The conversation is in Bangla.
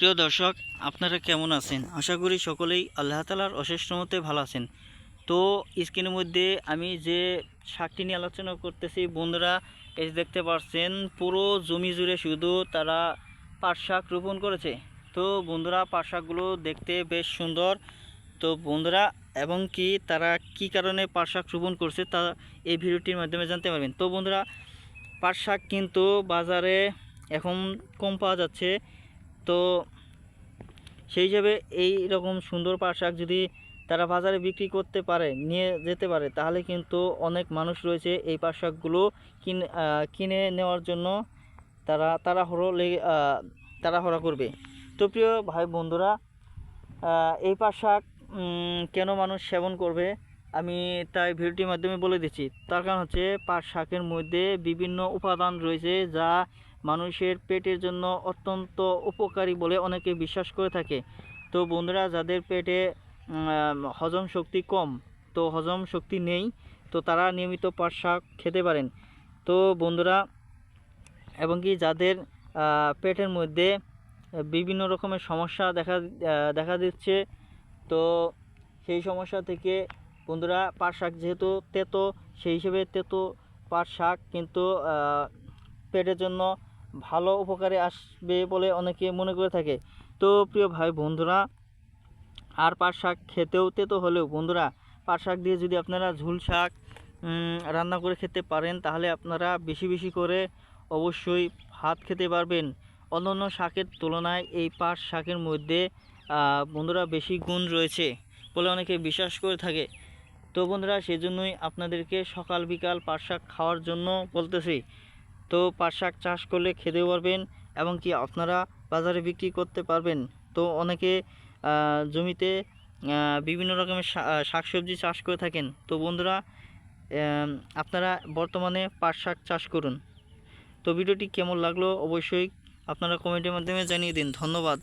প্রিয় দর্শক, আপনারা কেমন আছেন? আশা করি সকলেই আল্লাহ তালার অশেষ রহমতে ভালো আছেন। তো স্ক্রিনের মধ্যে আমি যে শাকটি নিয়ে আলোচনা করতেছি, বন্ধুরা যে দেখতে পাচ্ছেন, পুরো জমি জুড়ে শুধু তারা পাট শাক রোপণ করেছে। তো বন্ধুরা, পাট শাকগুলো দেখতে বেশ সুন্দর। তো বন্ধুরা, এবং কি তারা কি কারণে পাট শাক রোপণ করছে তা এই ভিডিওটির মাধ্যমে জানতে পারবেন। তো বন্ধুরা, পাট শাক কিন্তু বাজারে এখন কম পাওয়া যাচ্ছে। তো সেই হিসাবে এই রকম সুন্দর পাট শাক যদি তারা বাজারে বিক্রি করতে পারে, নিয়ে যেতে পারে, তাহলে কিন্তু অনেক মানুষ রয়েছে এই পাট শাকগুলো কিনে কিনে নেওয়ার জন্য তারা তাড়াহুড়ো লেগে তাড়াহুড়া করবে। তো প্রিয় ভাই বন্ধুরা এই পাট শাক কেন মানুষ সেবন করবে? আমি তাই ভিডিওটির মাধ্যমে বলে দিচ্ছি। তার কারণ হচ্ছে পাট শাকের মধ্যে বিভিন্ন উপাদান রয়েছে যা মানুষের পেটের জন্য অত্যন্ত উপকারী বলে অনেকে বিশ্বাস করে থাকে। তো বন্ধুরা, যাদের পেটে হজম শক্তি কম, তো হজম শক্তি নেই, তো তারা নিয়মিত পাট শাক খেতে পারেন। তো বন্ধুরা, এবং কি যাদের পেটের মধ্যে বিভিন্ন রকমের সমস্যা দেখা দেখা দিচ্ছে, তো সেই সমস্যা থেকে বন্ধুরা, পাট শাক যেহেতু তেতো, সেই হিসেবে তেতো পাট শাক কিন্তু পেটের জন্য ভালো উপকারে আসবে বলে অনেকে মনে করে থাকে। তো প্রিয় ভাই বন্ধুরা, আর পাট শাক খেতেও তেতো হলেও বন্ধুরা, পাট শাক দিয়ে যদি আপনারা ঝুল শাক রান্না করে খেতে পারেন, তাহলে আপনারা বেশি বেশি করে অবশ্যই ভাত খেতে পারবেন। অন্যান্য শাকের তুলনায় এই পাট শাকের মধ্যে বন্ধুরা বেশি গুণ রয়েছে বলে অনেকে বিশ্বাস করে থাকে। তো বন্ধুরা, সেজন্যই আপনাদেরকে সকাল বিকাল পাট শাক খাওয়ার জন্য বলতেছি। তো পাট শাক চাষ করলে খেতেও পারবেন এবং কি আপনারা বাজারে বিক্রি করতে পারবেন। তো অনেকে জমিতে বিভিন্ন রকমের শাকসবজি চাষ করে থাকেন। তো বন্ধুরা আপনারা বর্তমানে পাট শাক চাষ করুন। তো ভিডিওটি কেমন লাগল অবশ্যই আপনারা কমেন্টের মাধ্যমে জানিয়ে দিন। ধন্যবাদ।